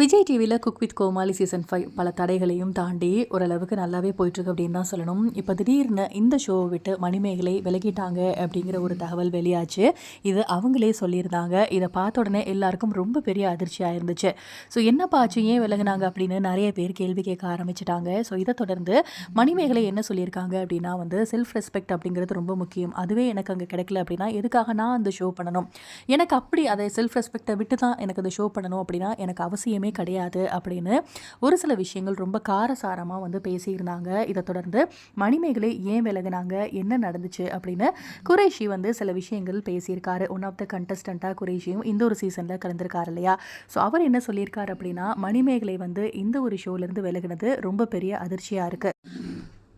விஜய் டிவியில் cook with Komali season five பல தடைகளையும் தாண்டி ஓரளவுக்கு நல்லாவே போயிட்டுருக்கு அப்படின்னு தான் சொல்லணும். இப்போ திடீர்னு இந்த ஷோவை விட்டு மணிமேகலை விலகிட்டாங்க அப்படிங்கிற ஒரு தகவல் வெளியாச்சு. இது அவங்களே சொல்லியிருந்தாங்க. இதை பார்த்த உடனே எல்லாருக்கும் ரொம்ப பெரிய அதிர்ச்சியாக இருந்துச்சு ஸோ என்னப்பா ஆச்சு? ஏன் விலகினாங்க அப்படின்னு நிறைய பேர் கேள்வி கேட்க ஆரம்பிச்சிட்டாங்க. ஸோ இதை தொடர்ந்து மணிமேகலை என்ன சொல்லியிருக்காங்க அப்படின்னா வந்து செல்ஃப் ரெஸ்பெக்ட் அப்படிங்கிறது ரொம்ப முக்கியம். அதுவே எனக்கு அங்கே கிடைக்கல அப்படின்னா எதுக்காக நான் அந்த ஷோ பண்ணணும்? எனக்கு அப்படி அதை செல்ஃப் ரெஸ்பெக்டை விட்டு தான் எனக்கு அந்த ஷோ பண்ணணும் அப்படின்னா எனக்கு அவசியமே கிடையாது அப்படின்னு ஒரு சில விஷயங்கள் ரொம்ப காரசாரமாக வந்து பேசியிருந்தாங்க. இதை தொடர்ந்து மணிமேகலை ஏன் விலகினாங்க? என்ன நடந்துச்சு? அப்படின்னு குரேஷி வந்து சில விஷயங்கள் பேசியிருக்காரு. ஒன் ஆஃப் த கண்டஸ்டண்ட்டாக குரேஷியும் இந்த ஒரு சீசனில் கலந்துருக்காரு இல்லையா? ஸோ அவர் என்ன சொல்லியிருக்காரு அப்படின்னா மணிமேகலை வந்து இந்த ஒரு ஷோலேருந்து விலகினது ரொம்ப பெரிய அதிர்ச்சியாக இருக்குது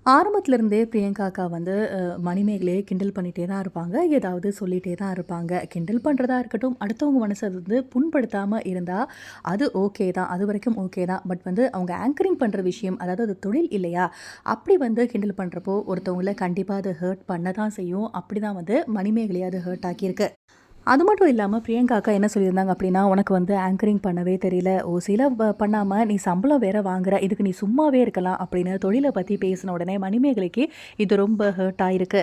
ஆரம்பத்துலேருந்தே பிரியங்காக்கா வந்து மணிமேகலையே மணிமேகலையை கிண்டல் பண்ணிகிட்டே தான் இருப்பாங்க. ஏதாவது சொல்லிகிட்டே தான் இருப்பாங்க. கிண்டல் பண்ணுறதா இருக்கட்டும் அடுத்தவங்க மனசை வந்து புண்படுத்தாமல் இருந்தால் அது ஓகே தான். அது வரைக்கும் ஓகே தான். பட் வந்து அவங்க ஆங்கரிங் பண்ணுற விஷயம் அதாவது அது தொழில் இல்லையா? அப்படி வந்து கிண்டல் பண்ணுறப்போ ஒருத்தவங்கள கண்டிப்பாக அது ஹர்ட் பண்ண தான் செய்யும். அப்படி தான் வந்து மணிமேகலையை அது ஹர்ட் ஆக்கியிருக்கு. அது மட்டும் இல்லாமல் பிரியங்கா அக்கா என்ன சொல்லியிருந்தாங்க அப்படின்னா உனக்கு வந்து ஆங்கரிங் பண்ணவே தெரியல. ஓ சில பண்ணாமல் நீ சம்பளம் வேற வாங்குற. இதுக்கு நீ சும்மாவே இருக்கலாம் அப்படின்னு தொழிலை பற்றி பேசின உடனே மணிமேகலைக்கு இது ரொம்ப ஹர்ட் ஆயிருக்கு.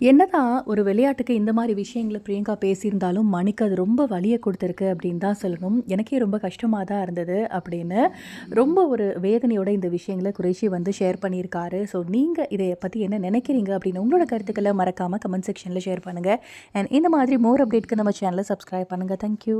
என்னதான் ஒரு விளையாட்டுக்கு இந்த மாதிரி விஷயங்களை பிரியங்கா பேசியிருந்தாலும் மணிக்கு அது ரொம்ப வலியை கொடுத்துருக்கு அப்படின்னு தான் சொல்லணும். எனக்கே ரொம்ப கஷ்டமாக தான் இருந்தது அப்படின்னு ரொம்ப ஒரு வேதனையோட இந்த விஷயங்களை குறைஷி வந்து ஷேர் பண்ணியிருக்காரு. ஸோ நீங்கள் இதை பற்றி என்ன நினைக்கிறீங்க அப்படின்னு உங்களோட கருத்துக்களை மறக்காமல் கமெண்ட் செக்ஷனில் ஷேர் பண்ணுங்கள் அண்ட் இந்த மாதிரி மோர் அப்டேட்க்கு நம்ம சேனலை சப்ஸ்கிரைப் பண்ணுங்கள் தேங்க்யூ